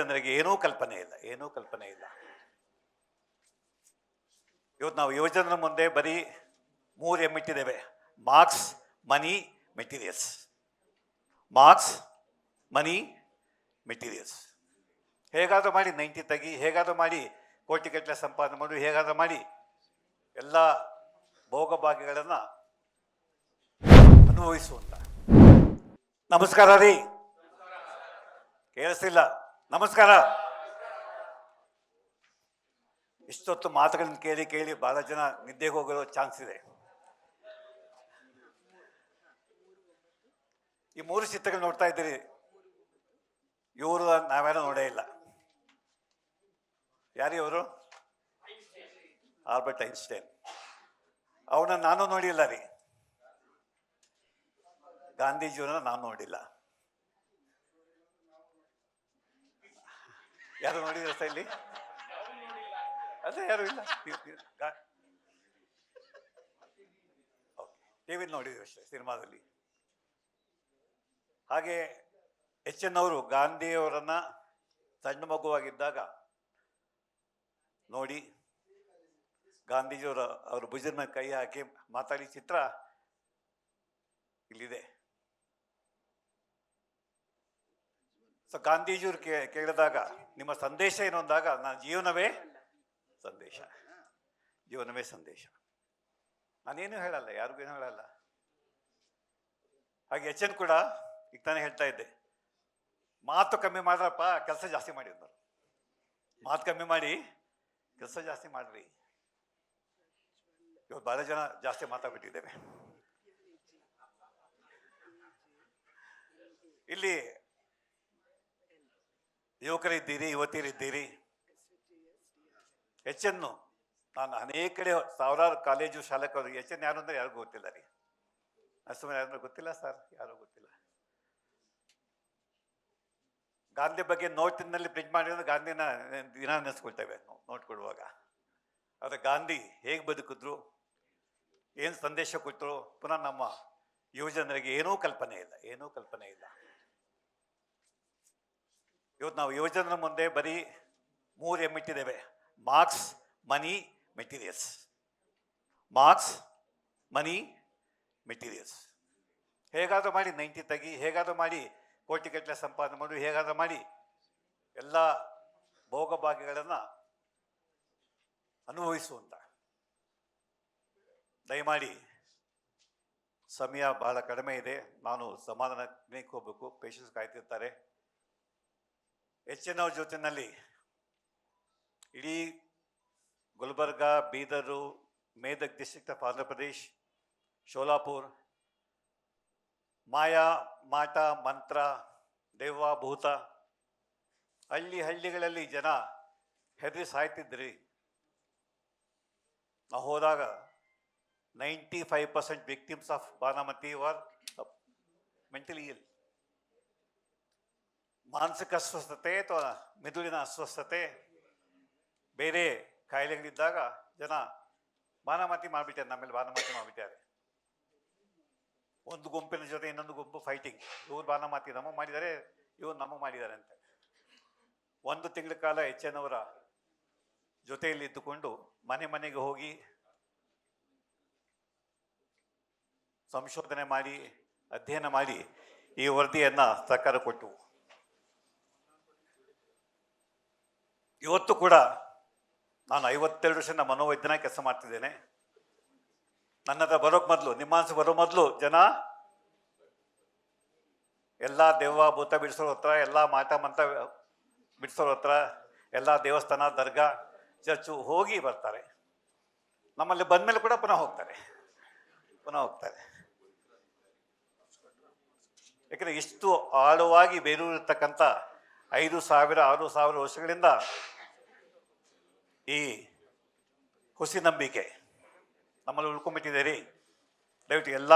ಜನರಿಗೆ ಏನೂ ಕಲ್ಪನೆ ಇಲ್ಲ, ಏನೂ ಕಲ್ಪನೆ ಇಲ್ಲ. ಇವತ್ತು ನಾವು ಯುವಜನರ ಮುಂದೆ ಬರೀ ಮೂರು ಎಂ ಇಟ್ಟಿದ್ದೇವೆ. Marks, money, materials. Marks, money, materials. ಹೇಗಾದರೂ ಮಾಡಿ ನೈಂಟಿ ತೆಗಿ, ಹೇಗಾದರೂ ಮಾಡಿ ಕೋಟಿ ಗಟ್ಟಲೆ ಸಂಪಾದನೆ ಮಾಡಿ, ಹೇಗಾದರೂ ಮಾಡಿ ಎಲ್ಲ ಭೋಗಭಾಗ್ಯಗಳನ್ನು ಅನುಭವಿಸುವಂತ. ನಮಸ್ಕಾರ ರೀ. ಕೇಳಿಸ್ತಿಲ್ಲ? ನಮಸ್ಕಾರ. ಇಷ್ಟೊತ್ತು ಮಾತುಗಳನ್ನು ಕೇಳಿ ಕೇಳಿ ಬಹಳ ಜನ ನಿದ್ದೆಗೆ ಹೋಗಿರೋ ಚಾನ್ಸ್ ಇದೆ. ಈ ಮೂರು ಚಿತ್ರಗಳು ನೋಡ್ತಾ ಇದ್ದೀರಿ. ಇವರು ನಾವೇನೋ ನೋಡೇ ಇಲ್ಲ. ಯಾರು ಇವರು? Albert Einstein. ಅವನ ನಾನು ನೋಡಿಲ್ಲ ರೀ. ಗಾಂಧೀಜಿಯವರನ್ನ ನಾನು ನೋಡಿಲ್ಲ. ಯಾರು ನೋಡಿದ್ರ ಇಲ್ಲಿ? ಅದೇ ಯಾರು ಇಲ್ಲ. ಟಿವಿ ನೋಡಿದ್ರು ಅಷ್ಟೇ ಸಿನಿಮಾದಲ್ಲಿ. ಹಾಗೆ ಎಚ್ ಎನ್ ಅವರು ಗಾಂಧಿಯವರನ್ನ ಸಣ್ಣ ಮಗುವಾಗಿದ್ದಾಗ ನೋಡಿ ಗಾಂಧೀಜಿಯವರ ಅವ್ರ ಭುಜನ ಕೈ ಹಾಕಿ ಮಾತಾಡಿ ಚಿತ್ರ ಇಲ್ಲಿದೆ. ಸೊ ಗಾಂಧೀಜಿಯವರು ಕೇಳಿದಾಗ ನಿಮ್ಮ ಸಂದೇಶ ಏನು ಅಂದಾಗ ನನ್ನ ಜೀವನವೇ ಸಂದೇಶ. ಜೀವನವೇ ಸಂದೇಶ. ನಾನೇನು ಹೇಳಲ್ಲ, ಯಾರಿಗೂ ಏನು ಹೇಳಲ್ಲ. ಹಾಗೆ ಎಚ್ ಎನ್ ಕೂಡ ಈಗ ತಾನೇ ಹೇಳ್ತಾ ಇದ್ದೆ. ಮಾತು ಕಮ್ಮಿ ಮಾಡ್ರಪ್ಪ, ಕೆಲಸ ಜಾಸ್ತಿ ಮಾಡಿ ಅಂದರು. ಮಾತು ಕಮ್ಮಿ ಮಾಡಿ, ಕೆಲಸ ಜಾಸ್ತಿ ಮಾಡ್ರಿ. ಇವತ್ತು ಬಹಳ ಜನ ಜಾಸ್ತಿ ಮಾತಾಡ್ಬಿಟ್ಟಿದ್ದೇವೆ. ಇಲ್ಲಿ ಯುವಕರಿದ್ದೀರಿ, ಯುವತಿಯರಿದ್ದೀರಿ. ಹೆಚ್ಚನ್ನು ನಾನು ಅನೇಕ ಕಡೆ ಸಾವಿರಾರು ಕಾಲೇಜು ಶಾಲೆಗಳಿಗೆ ಎಚ್ ಎನ್ ಯಾರು ಅಂದ್ರೆ ಯಾರಿಗೂ ಗೊತ್ತಿಲ್ಲ ರೀ. ಸುಮ್ಮನೆ ಯಾರು ಗೊತ್ತಿಲ್ಲ ಸರ್, ಯಾರು ಗೊತ್ತಿಲ್ಲ. ಗಾಂಧಿ ಬಗ್ಗೆ ನೋಟಿನಲ್ಲಿ ಪ್ರಿಂಟ್ ಮಾಡಿದ್ರೆ ಗಾಂಧಿನ, ದಿನ ನೆನೆಸ್ಕೊಳ್ತೇವೆ ನೋಟ್ ಕೊಡುವಾಗ ಆದರೆ ಗಾಂಧಿ ಹೇಗೆ ಬದುಕಿದ್ರು, ಏನು ಸಂದೇಶ ಕೊಟ್ಟರು, ಪುನಃ ನಮ್ಮ ಯುವಜನರಿಗೆ ಏನೂ ಕಲ್ಪನೆ ಇಲ್ಲ, ಏನೂ ಕಲ್ಪನೆ ಇಲ್ಲ. ಇವತ್ತು ನಾವು ಯುವಜನರ ಮುಂದೆ ಬರೀ ಮೂರು ಎಂ ಇಟ್ಟಿದ್ದೇವೆ. Marks, money, materials. Marks, money, materials. ಹೇಗಾದರೂ ಮಾಡಿ ನೈಂಟಿ ತೆಗಿ, ಹೇಗಾದರೂ ಮಾಡಿ ಕೋಟಿ ಗಟ್ಟಲೆ ಸಂಪಾದನೆ ಮಾಡಿ, ಹೇಗಾದರೂ ಮಾಡಿ ಎಲ್ಲ ಭೋಗಭಾಗ್ಯಗಳನ್ನು ಅನುಭವಿಸುವಂತ ದಯಮಾಡಿ ಸಮಯ ಬಹಳ ಕಡಿಮೆ ಇದೆ. ನಾನು ಸಮಾಧಾನ ಹೋಗ್ಬೇಕು ಕಾಯ್ತಿರ್ತಾರೆ. ಹೆಚ್ಚಿನ ಜೊತೆಯಲ್ಲಿ ಇಡೀ ಗುಲ್ಬರ್ಗ, ಬೀದರು, ಮೇದಕ್ ಡಿಸ್ಟ್ರಿಕ್ಟ್ ಆಫ್ ಆಂಧ್ರ ಪ್ರದೇಶ್ ಶೋಲಾಪುರ್, ಮಾಯಾ, ಮಾಟ, ಮಂತ್ರ ದೇವ ಭೂತ, ಹಳ್ಳಿ ಹಳ್ಳಿಗಳಲ್ಲಿ ಜನ ಹೆದರಿ ಸಾಯ್ತಿದ್ರಿ. ನಾವು ಹೋದಾಗ ninety five percent victims of ಬಾನಮತಿ were mentally ill ಮಾನಸಿಕ ಅಸ್ವಸ್ಥತೆ ಅಥವಾ ಮೆದುಳಿನ ಅಸ್ವಸ್ಥತೆ ಬೇರೆ ಕಾಯಿಲೆಗಳಿದ್ದಾಗ ಜನ ಬಾನಾಮತಿ ಮಾಡಿಬಿಟ್ಟಾರೆ, ನಮ್ಮಲ್ಲಿ ಬಾನಮಾತಿ ಮಾಡಿಬಿಟ್ಟಾರೆ. ಒಂದು ಗುಂಪಿನ ಜೊತೆ ಇನ್ನೊಂದು ಗುಂಪು ಫೈಟಿಂಗ್ ಇವ್ರು ಬಾನಮಾತಿ ನಮ್ಮ ಮಾಡಿದ್ದಾರೆ ಇವರು ನಮಗೆ ಮಾಡಿದ್ದಾರೆ ಅಂತ ಒಂದು ತಿಂಗಳ ಕಾಲ ಹೆಚ್ಚನವರ ಜೊತೆಯಲ್ಲಿ ಇದ್ದುಕೊಂಡು ಮನೆ ಮನೆಗೆ ಹೋಗಿ ಸಂಶೋಧನೆ ಮಾಡಿ, ಅಧ್ಯಯನ ಮಾಡಿ ಈ ವರದಿಯನ್ನು ಸರ್ಕಾರ ಕೊಟ್ಟು ಇವತ್ತು ಕೂಡ ನಾನು ಐವತ್ತೆರಡು ವರ್ಷ ಮನೋವೈದ್ಯನ ಕೆಲಸ ಮಾಡ್ತಿದ್ದೇನೆ. ನನ್ನ ಹತ್ರ ಬರೋಕ್ ಮೊದಲು, ನಿಮ್ಮ ಬರೋ ಮೊದಲು ಜನ ಎಲ್ಲ ದೇವ ಭೂತ ಬಿಡಿಸೋರ ಹತ್ರ, ಎಲ್ಲ ಮಾತಾ ಮಂತ ಬಿಡಿಸೋರ ಹತ್ರ, ಎಲ್ಲ ದೇವಸ್ಥಾನ, ದರ್ಗಾ, ಚರ್ಚು ಹೋಗಿ ಬರ್ತಾರೆ. ನಮ್ಮಲ್ಲಿ ಬಂದ್ಮೇಲೆ ಕೂಡ ಪುನಃ ಹೋಗ್ತಾರೆ. ಪುನಃ ಹೋಗ್ತಾರೆ. ಯಾಕಂದ್ರೆ ಇಷ್ಟು ಆಳವಾಗಿ ಬೇರೂರಿರ್ತಕ್ಕಂಥ ಐದು ಸಾವಿರ, ಆರು ಸಾವಿರ ವರ್ಷಗಳಿಂದ ಈ ಹುಸಿ ನಂಬಿಕೆ ನಮ್ಮಲ್ಲಿ ಉಳ್ಕೊಂಡ್ಬಿಟ್ಟಿದೆ ರೀ. ದಯವಿಟ್ಟು ಎಲ್ಲ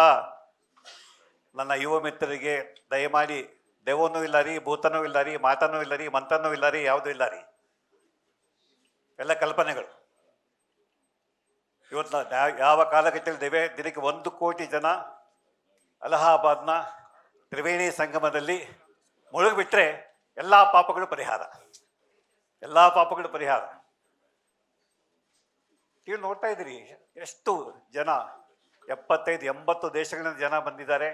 ನನ್ನ ಯುವ ಮಿತ್ರರಿಗೆ ದಯಮಾಡಿ ದೇವನೂ ಇಲ್ಲ ರೀ, ಭೂತನೂ ಇಲ್ಲ ರೀ, ಮಾತನೂ ಇಲ್ಲ ರೀ, ಮಂತ್ರನೂ ಇಲ್ಲ ರೀ, ಯಾವುದೂ ಇಲ್ಲ ರೀ. ಎಲ್ಲ ಕಲ್ಪನೆಗಳು. ಇವತ್ತು ಯಾವ ಕಾಲಘಟ್ಟದಲ್ಲಿದ್ದೇವೆ ದಿನಕ್ಕೆ ಒಂದು ಕೋಟಿ ಜನ ಅಲಹಾಬಾದ್ನ ತ್ರಿವೇಣಿ ಸಂಗಮದಲ್ಲಿ ಮುಳುಗಿಬಿಟ್ರೆ ಎಲ್ಲ ಪಾಪಗಳು ಪರಿಹಾರ. ಎಲ್ಲ ಪಾಪಗಳು ಪರಿಹಾರ. ನೀವು ನೋಡ್ತಾ ಇದ್ದೀರಿ, ಎಷ್ಟು ಜನ, ಎಪ್ಪತ್ತೈದು, ಎಂಬತ್ತು ದೇಶಗಳಿಂದ ಜನ ಬಂದಿದ್ದಾರೆ.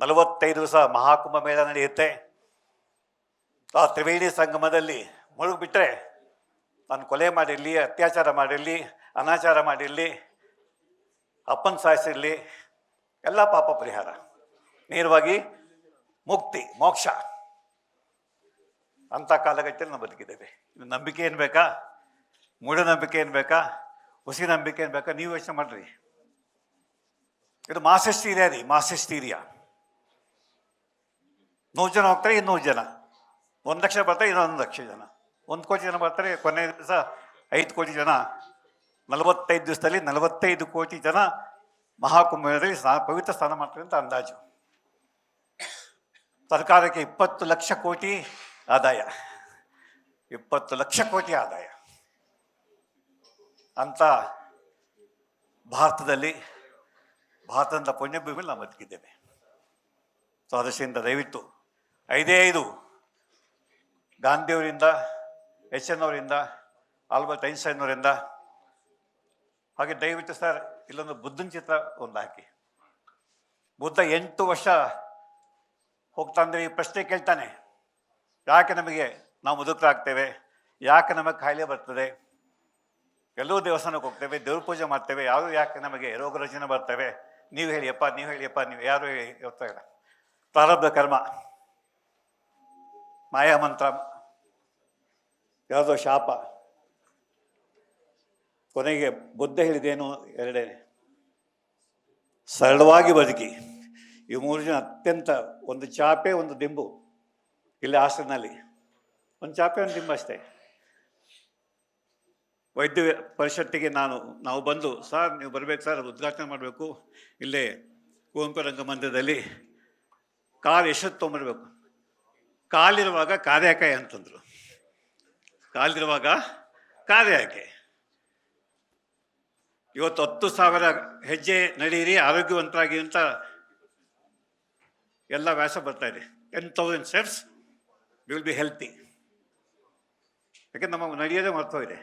ನಲವತ್ತೈದು ದಿವಸ ಮಹಾಕುಂಭ ಮೇಳ ನಡೆಯುತ್ತೆ. ಆ ತ್ರಿವೇಣಿ ಸಂಗಮದಲ್ಲಿ ಮುಳುಗಿಬಿಟ್ರೆ ನಾನು ಕೊಲೆ ಮಾಡಿರಲಿ, ಅತ್ಯಾಚಾರ ಮಾಡಿರಲಿ, ಅನಾಚಾರ ಮಾಡಿರಲಿ, ಅಪ್ಪನ ಸಾಯಿಸಿರಲಿ, ಎಲ್ಲ ಪಾಪ ಪರಿಹಾರ. ನೇರವಾಗಿ ಮುಕ್ತಿ, ಮೋಕ್ಷ. ಅಂಥ ಕಾಲಘಟ್ಟದಲ್ಲಿ ನಾವು ಬದುಕಿದ್ದೇವೆ. ನಂಬಿಕೆ ಏನು ಬೇಕಾ? ಮೂಢನಂಬಿಕೆ ಏನು ಬೇಕಾ? ಹುಸಿ ನಂಬಿಕೆ ಏನು ಬೇಕಾ? ನೀವು ಯೋಚನೆ ಮಾಡ್ರಿ. ಇದು ಮಾಸಸ್ತೀರಿಯಾ ರೀ ಮಾಸಸ್ತೀರಿಯಾ ನೂರು ಜನ ಹೋಗ್ತಾರೆ, ಇನ್ನೂರು ಜನ. ಒಂದು ಲಕ್ಷ ಬರ್ತಾರೆ, ಇನ್ನೊಂದು ಲಕ್ಷ ಜನ. ಒಂದು ಕೋಟಿ ಜನ ಬರ್ತಾರೆ ಕೊನೆ ದಿವಸ ಐದು ಕೋಟಿ ಜನ. ನಲವತ್ತೈದು ದಿವಸದಲ್ಲಿ ನಲವತ್ತೈದು ಕೋಟಿ ಜನ ಮಹಾಕುಂಭದಲ್ಲಿ ಸ್ನಾನ ಪವಿತ್ರ ಸ್ನಾನ ಮಾಡ್ತಾರೆ ಅಂತ ಅಂದಾಜು. ಸರ್ಕಾರಕ್ಕೆ ಇಪ್ಪತ್ತು ಲಕ್ಷ ಕೋಟಿ ಆದಾಯ. ಇಪ್ಪತ್ತು ಲಕ್ಷ ಕೋಟಿ ಆದಾಯ. ಅಂತ ಭಾರತದಲ್ಲಿ ಭಾರತದ ಪುಣ್ಯಭೂಮಿಯಲ್ಲಿ ನಾವು ಬದುಕಿದ್ದೇವೆ. ಸೊ ದಯವಿಟ್ಟು ಐದೇ ಐದು ಗಾಂಧಿಯವರಿಂದ ಎಚ್ ಎನ್ ಅವರಿಂದ ಆಲ್ಬರ್ಟ್ ಐನ್ಸ್ಟೈನ್ ಅವರಿಂದ ಹಾಗೆ ದಯವಿಟ್ಟು ಸರ್ ಇಲ್ಲೊಂದು ಬುದ್ಧನ ಚಿತ್ರ ಒಂದು ಹಾಕಿ. ಬುದ್ಧ ಎಂಟು ವರ್ಷ ಹೋಗ್ತಾಂದ್ರೆ ಈ ಪ್ರಶ್ನೆ ಕೇಳ್ತಾನೆ. ಯಾಕೆ ನಮಗೆ ನಾವು ಮುದುಕರಾಗ್ತೇವೆ? ಯಾಕೆ ನಮಗೆ ಕಾಯಿಲೆ ಬರ್ತದೆ? ಎಲ್ಲರೂ ದೇವಸ್ಥಾನಕ್ಕೆ ಹೋಗ್ತೇವೆ, ದೇವ್ರ ಪೂಜೆ ಮಾಡ್ತೇವೆ, ಯಾರು ಯಾಕೆ ನಮಗೆ ರೋಗ ರಚನೆ ಬರ್ತವೆ? ನೀವು ಹೇಳಿಯಪ್ಪ ನೀವು ಹೇಳಿಯಪ್ಪ ನೀವು ಯಾರು ಹೇಳಿ ಗೊತ್ತಾಗಲ್ಲ ಪ್ರಾರಬ್ಧ ಕರ್ಮ. ಮಾಯಾ ಮಂತ್ರ. ಯಾವುದೋ ಶಾಪ. ಕೊನೆಗೆ ಬುದ್ಧ ಹೇಳಿದೇನು ಎರಡೇ. ಸರಳವಾಗಿ ಬದುಕಿ. ಈ ಮೂರು ಜನ ಅತ್ಯಂತ ಒಂದು ಚಾಪೆ, ಒಂದು ದಿಂಬು. ಇಲ್ಲಿ ಹಾಸ್ಟೆಲ್ನಲ್ಲಿ. ಒಂದು ಚಾಪೆ ಒಂದು ದಿಂಬು ಅಷ್ಟೇ. ವೈದ್ಯ ಪರಿಷತ್ತಿಗೆ ನಾನು, ನಾವು ಬಂದು, ಸರ್, ನೀವು ಬರಬೇಕು, ಸರ್, ಉದ್ಘಾಟನೆ ಮಾಡಬೇಕು. ಇಲ್ಲೇ ಕುವೆಂಪು ರಂಗಮಂದಿರದಲ್ಲಿ ಕಾಲು ಎಷ್ಟೊತ್ತು ತೊಗೊಂಬರ್ಬೇಕು? ಕಾಲಿರುವಾಗ ಕಾರ್ಯಕಾಯ ಅಂತಂದರು. ಕಾಲಿರುವಾಗ ಕಾರ್ಯಕೆ ಇವತ್ತು ಹತ್ತು ಸಾವಿರ ಹೆಜ್ಜೆ ನಡೀರಿ, ಆರೋಗ್ಯವಂತರಾಗಿ ಅಂತ ಎಲ್ಲ ವ್ಯಾಸ ಬರ್ತಾ ಇದೆ. Ten thousand steps will be healthy ಯಾಕೆ ನಮ್ಮ ನಡೆಯೋದೇ ಮರ್ತೋಗಿದೆ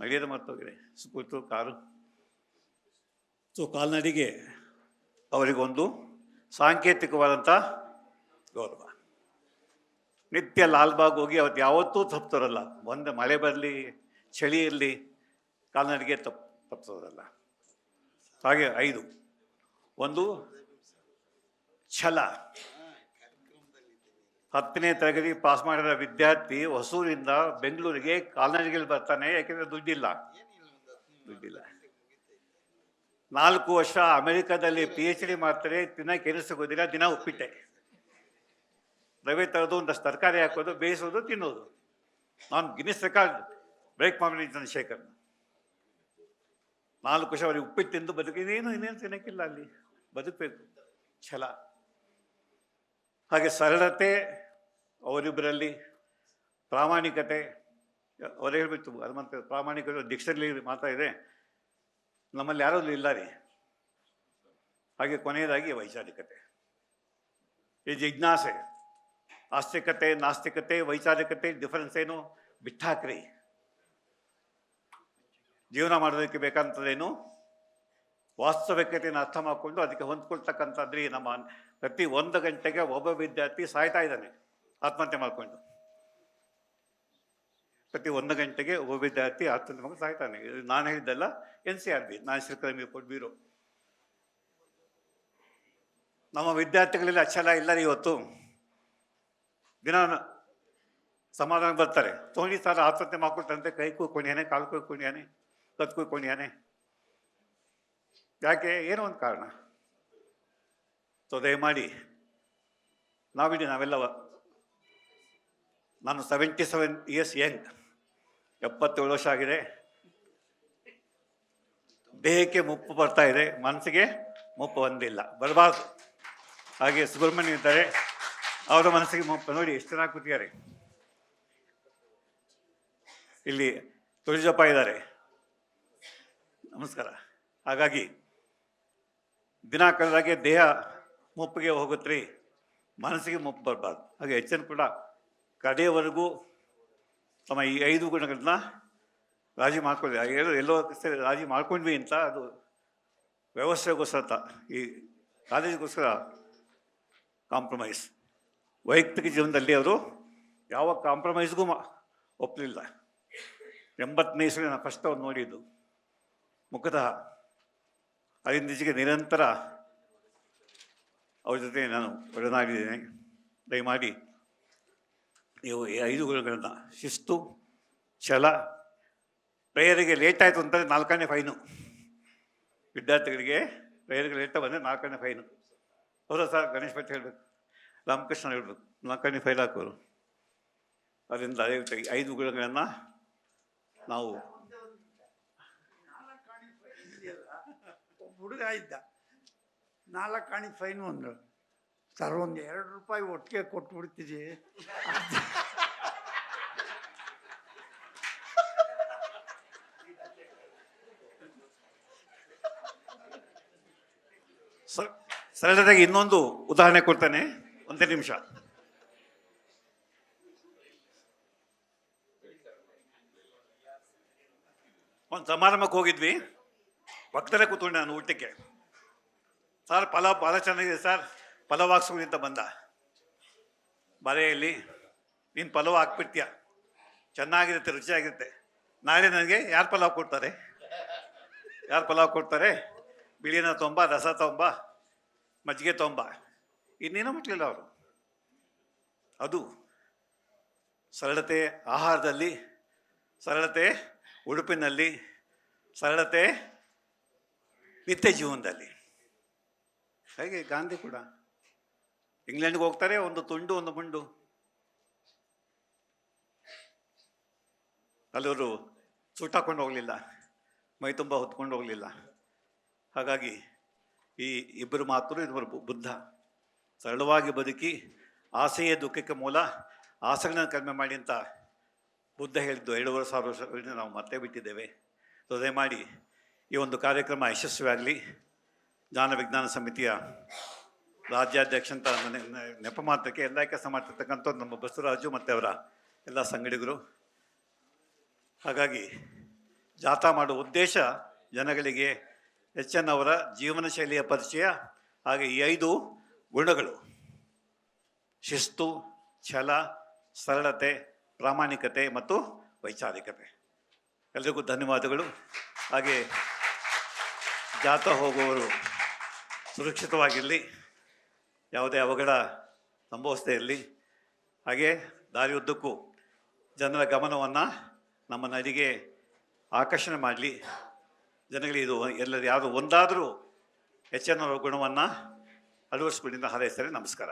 ನಡೆಯೋದೇ ಮರ್ತೋಗಿದೆ ಕೂತು ಕಾರು. ಸೊ ಕಾಲ್ನಡಿಗೆ ಅವರಿಗೊಂದು ಸಾಂಕೇತಿಕವಾದಂಥ ಗೌರವ. ನಿತ್ಯ ಲಾಲ್ಬಾಗ್ ಹೋಗಿ ಅವತ್ತು ಯಾವತ್ತೂ ತಪ್ತರಲ್ಲ. ಒಂದು ಮಳೆ ಬರಲಿ, ಚಳಿ ಇರಲಿ, ಕಾಲ್ನಡಿಗೆ ತಪ್ಪು ತಪ್ಪಿಸೋದಲ್ಲ ಹಾಗೆ ಐದು. ಒಂದು, ಛಲ. ಹತ್ತನೇ ತರಗತಿ ಪಾಸ್ ಮಾಡಿದ ವಿದ್ಯಾರ್ಥಿ ಹೊಸೂರಿಂದ ಬೆಂಗಳೂರಿಗೆ ಕಾಲೇಜಿಗೆ ಬರ್ತಾನೆ, ಯಾಕೆಂದರೆ ದುಡ್ಡಿಲ್ಲ. ದುಡ್ಡಿಲ್ಲ. ನಾಲ್ಕು ವರ್ಷ ಅಮೆರಿಕದಲ್ಲಿ ಪಿ ಎಚ್ ಡಿ ಮಾಡ್ತಾರೆ, ದಿನ ಕೆಲಸಕ್ಕೋದಿಲ್ಲ ದಿನ ಉಪ್ಪಿಟ್ಟೆ. ರವೆ ತರೋದು ಒಂದಷ್ಟು ತರಕಾರಿ ಹಾಕೋದು, ಬೇಯಿಸೋದು, ತಿನ್ನೋದು. ನಾನು ಗಿನ್ನಿಸ್ ರೆಕಾರ್ಡ್ ಬ್ರೇಕ್ ಮಾಡಿದ್ದೀನಿ ಚಂದ್ರಶೇಖರ್ ನಾಲ್ಕು ವರ್ಷ ಅವರಿಗೆ ಉಪ್ಪಿಟ್ಟು ತಿಂದು ಬದುಕಿ ಇನ್ನೇನು ಇನ್ನೇನು ತಿನ್ನಕ್ಕಿಲ್ಲ ಅಲ್ಲಿ. ಬದುಕಬೇಕು. ಛಲ. ಹಾಗೆ ಸರಳತೆ, ಅವರಿಬ್ಬರಲ್ಲಿ ಪ್ರಾಮಾಣಿಕತೆ, ಅವ್ರು ಹೇಳ್ಬಿಟ್ಟು ಹನುಮಂತ ಪ್ರಾಮಾಣಿಕತೆ ಡಿಕ್ಷನರಿ ಮಾತಾ ಇದೆ. ನಮ್ಮಲ್ಲಿ ಯಾರೂ ಇಲ್ಲ ರೀ. ಹಾಗೆ ಕೊನೆಯದಾಗಿ ವೈಚಾರಿಕತೆ. ಈ ಜಿಜ್ಞಾಸೆ, ಆಸ್ತಿಕತೆ, ನಾಸ್ತಿಕತೆ, ವೈಚಾರಿಕತೆ ಡಿಫರೆನ್ಸ್ ಏನು? ಬಿಟ್ಟಾಕ್ರಿ. ಜೀವನ ಮಾಡೋದಕ್ಕೆ ಬೇಕಂತದೇನು ವಾಸ್ತವಿಕತೆಯನ್ನು ಅರ್ಥ ಮಾಡಿಕೊಂಡು ಅದಕ್ಕೆ ಹೊಂದ್ಕೊಳ್ತಕ್ಕಂಥದ್ರಿ ನಮ್ಮ ಪ್ರತಿ ಒಂದು ಗಂಟೆಗೆ ಒಬ್ಬ ವಿದ್ಯಾರ್ಥಿ ಸಾಯ್ತಾ ಇದ್ದಾನೆ, ಆತ್ಮಹತ್ಯೆ ಮಾಡಿಕೊಂಡು. ಪ್ರತಿ ಒಂದು ಗಂಟೆಗೆ ಒಬ್ಬ ವಿದ್ಯಾರ್ಥಿ ಆತ್ಮಹತ್ಯೆ ಮಾಡಿ ಸಾಯ್ತಾನೆ. ನಾನು ಹೇಳಿದ್ದಲ್ಲ ಎನ್ ಸಿ ಆರ್ ಬಿ ನಾನು ಶ್ರೀಕರಮಿ ಬೀರೋ ನಮ್ಮ ವಿದ್ಯಾರ್ಥಿಗಳಲ್ಲಿ ಅಚ್ಚಲ ಇಲ್ಲ ರೀ ಇವತ್ತು ದಿನ ಸಮಾಧಾನ ಬರ್ತಾರೆ. ತೋಣಿ ಸಾಲ ಆತ್ಮಹತ್ಯೆ ಮಾಡ್ಕೊಳ್ತಂತೆ. ಕೈ ಕೂಕೊಂಡಿಯಾನೆ ಕಾಲು ಕೂಕೊಂಡಿಯಾನೆ ಕತ್ ಕೂಕೊಂಡಿಯಾನೆ ಯಾಕೆ? ಏನೋ ಒಂದು ಕಾರಣ. ಸೊ ದಯಮಾಡಿ ನಾವಿಡಿ ನಾವೆಲ್ಲ ನಾನು ಸೆವೆಂಟಿ ಸೆವೆನ್ ಇಯರ್ಸ್ ಯಂಗ್ ಎಪ್ಪತ್ತೇಳು ವರ್ಷ ಆಗಿದೆ. ದೇಹಕ್ಕೆ ಮುಪ್ಪು ಬರ್ತಾ ಇದೆ, ಮನಸ್ಸಿಗೆ ಮುಪ್ಪು ಬಂದಿಲ್ಲ. ಬರಬಾರ್ದು. ಹಾಗೆ ಸುಬ್ರಹ್ಮಣ್ಯ ಇದ್ದಾರೆ. ಅವರ ಮನಸ್ಸಿಗೆ ಮುಪ್ಪು. ನೋಡಿ, ಎಷ್ಟು ಜನ ಕೂತಿದ್ದಾರೆ. ಇಲ್ಲಿ ತುಳಜಪ್ಪ ಇದ್ದಾರೆ. ನಮಸ್ಕಾರ. ಹಾಗಾಗಿ ದಿನ ಕಳೆದಾಗೆ ದೇಹ ಮುಪ್ಪಿಗೆ ಹೋಗುತ್ತೆ ಮನಸ್ಸಿಗೆ ಮುಪ್ಪು ಬರಬಾರ್ದು. ಹಾಗೆ ಹೆಚ್ಚಿನ ಕೂಡ ಕಡೆಯವರೆಗೂ ತಮ್ಮ ಈ ಐದು ಗುಣಗಳನ್ನ ರಾಜಿ ಮಾಡ್ಕೊಳ್ಳಿ. ಎಲ್ಲೋ ಎಲ್ಲೋ ಸರಿ ರಾಜಿ ಮಾಡ್ಕೊಂಡ್ವಿ ಅಂತ ಅದು ವ್ಯವಸ್ಥೆಗೋಸ್ಕರ ಈ ಕಾಲೇಜಿಗೋಸ್ಕರ ಕಾಂಪ್ರಮೈಸ್ ವೈಯಕ್ತಿಕ ಜೀವನದಲ್ಲಿ ಅವರು ಯಾವ ಕಾಂಪ್ರಮೈಸ್ಗೂ ಮಾ ಒಪ್ಪಲಿಲ್ಲ ಎಂಬತ್ತನೇ ಇಸ್ವಿ ನಾನು ಫಸ್ಟ್ ಅವ್ರು ನೋಡಿದ್ದು. ಮುಖತಃ ಅಲ್ಲಿಂದೀಚೆಗೆ ನಿರಂತರ ಅವ್ರ ಜೊತೆ ನಾನು ಒಡನಾಗಿದ್ದೇನೆ ದಯಮಾಡಿ ನೀವು ಈ ಐದು ಗುಣಗಳನ್ನು ಶಿಸ್ತು, ಛಲ, ಪ್ರೇಯರಿಗೆ ಲೇಟ್ ಆಯಿತು ಅಂತಂದರೆ ನಾಲ್ಕನೇ ಫೈನು ವಿದ್ಯಾರ್ಥಿಗಳಿಗೆ ಪ್ರೇಯರಿಗೆ ಲೇಟ್ ಬಂದರೆ ನಾಲ್ಕನೇ ಫೈನು ಹೌದಾ ಸರ್? ಗಣೇಶ್ ಭಟ್ ಹೇಳಬೇಕು. ರಾಮಕೃಷ್ಣ ಹೇಳಬೇಕು. ನಾಲ್ಕನೇ ಫೈಲ್ ಹಾಕೋರು. ಅದರಿಂದ ದಯವಿಟ್ಟು ಐದು ಗುಣಗಳನ್ನು ನಾವು ಹುಡುಗ ಇದ್ದ. ನಾಲ್ಕು ಕಾಣಿ ಫೈನ್ ಒಂದು. ಸರ್, ಒಂದು ಎರಡು ರೂಪಾಯಿ ಒಟ್ಟಿಗೆ ಕೊಟ್ಬಿಡ್ತೀರಿ. ಸರ್ ಸರಳತೆಗೆ ಇನ್ನೊಂದು ಉದಾಹರಣೆ ಕೊಡ್ತೇನೆ. ಒಂದೇ ನಿಮಿಷ. ಒಂದು ಸಮಾರಂಭಕ್ಕೆ ಹೋಗಿದ್ವಿ. ಭಕ್ತರೇ ಕೂತ್ಕೊಂಡೆ ನಾನು ಊಟಕ್ಕೆ. ಸರ್ ಪಲಾವ್ ಭಾಳ ಚೆನ್ನಾಗಿದೆ ಸರ್ ಪಲಾವ್ ಹಾಕ್ಸ್ಕೊಂಡು ಬಂದ ಮರೆಯಲ್ಲಿ ನೀನು ಪಲಾವ್ ಹಾಕ್ಬಿಡ್ತೀಯ ಚೆನ್ನಾಗಿರುತ್ತೆ ರುಚಿಯಾಗಿರುತ್ತೆ ನಾಳೆ ನನಗೆ ಯಾರು ಪಲಾವ್ ಕೊಡ್ತಾರೆ ಯಾರು ಪಲಾವ್ ಕೊಡ್ತಾರೆ ಬಿಳಿನ ತೊಂಬ ರಸ ತೊಂಬ ಮಜ್ಜಿಗೆ ತೊಂಬ ಇನ್ನೇನೋ ಮುಟ್ಲಿಲ್ಲ ಅವರು ಅದು ಸರಳತೆ ಆಹಾರದಲ್ಲಿ ಸರಳತೆ ಉಡುಪಿನಲ್ಲಿ ಸರಳತೆ ನಿತ್ಯ ಜೀವನದಲ್ಲಿ ಹಾಗೆ ಗಾಂಧಿ ಕೂಡ? ಇಂಗ್ಲೆಂಡ್ಗೆ ಹೋಗ್ತಾರೆ, ಒಂದು ತುಂಡು, ಒಂದು ಮುಂಡು ಅಲ್ಲವರು ಸೂಟ್ ಹಾಕೊಂಡು ಹೋಗಲಿಲ್ಲ. ಮೈ ತುಂಬ ಹೊತ್ಕೊಂಡು ಹೋಗಲಿಲ್ಲ. ಹಾಗಾಗಿ ಈ ಇಬ್ಬರು ಮಾತ್ರ ಇಬ್ಬರು ಬುದ್ಧ ಸರಳವಾಗಿ ಬದುಕಿ ಆಸೆಯೇ ದುಃಖಕ್ಕೆ ಮೂಲ, ಆಸೆಗಳನ್ನು ಕಡಿಮೆ ಮಾಡಿ ಅಂತ ಬುದ್ಧ ಹೇಳಿದ್ದು. ಎರಡೂವರೆ ಸಾವಿರ ವರ್ಷಗಳಿಂದ ನಾವು ಮತ್ತೆ ಬಿಟ್ಟಿದ್ದೇವೆ. ಸೊ ಮಾಡಿ ಈ ಒಂದು ಕಾರ್ಯಕ್ರಮ ಯಶಸ್ವಿಯಾಗಲಿ. ಜ್ಞಾನ ವಿಜ್ಞಾನ ಸಮಿತಿಯ ರಾಜ್ಯಾಧ್ಯಕ್ಷ ಅಂತ ನೆಪ ಮಾತ್ರಕ್ಕೆ ಎಲ್ಲ ಕೆಲಸ ಮಾಡ್ತಿರ್ತಕ್ಕಂಥ ನಮ್ಮ ಬಸವರಾಜು ಮತ್ತು ಅವರ ಎಲ್ಲ ಸಂಗಡಿಗರು. ಹಾಗಾಗಿ ಜಾಥಾ ಮಾಡುವ ಉದ್ದೇಶ ಜನಗಳಿಗೆ ಎಚ್ ಎನ್ ಅವರ ಜೀವನ ಶೈಲಿಯ ಪರಿಚಯ, ಹಾಗೆ ಈ ಐದು ಗುಣಗಳು. ಶಿಸ್ತು, ಛಲ, ಸರಳತೆ, ಪ್ರಾಮಾಣಿಕತೆ ಮತ್ತು ವೈಚಾರಿಕತೆ. ಎಲ್ರಿಗೂ ಧನ್ಯವಾದಗಳು. ಹಾಗೆ ಜಾಥಾ ಹೋಗುವವರು ಸುರಕ್ಷಿತವಾಗಿರಲಿ. ಯಾವುದೇ ಅವಘಡ ಸಂಭವಿಸದೇ ಇರಲಿ. ಹಾಗೆ ದಾರಿಯುದ್ದಕ್ಕೂ ಜನರ ಗಮನವನ್ನು ನಮ್ಮ ನದಿಗೆ ಆಕರ್ಷಣೆ ಮಾಡಲಿ. ಜನಗಳಿಗೆ ಇದು ಎಲ್ಲರೂ ಯಾರು ಒಂದಾದರೂ ಹೆಚ್ಚಿನ ಗುಣವನ್ನು ಅಳವಡಿಸ್ಕೊಂಡಿಂದ ಹಾರೈಸ್ತಾರೆ ನಮಸ್ಕಾರ.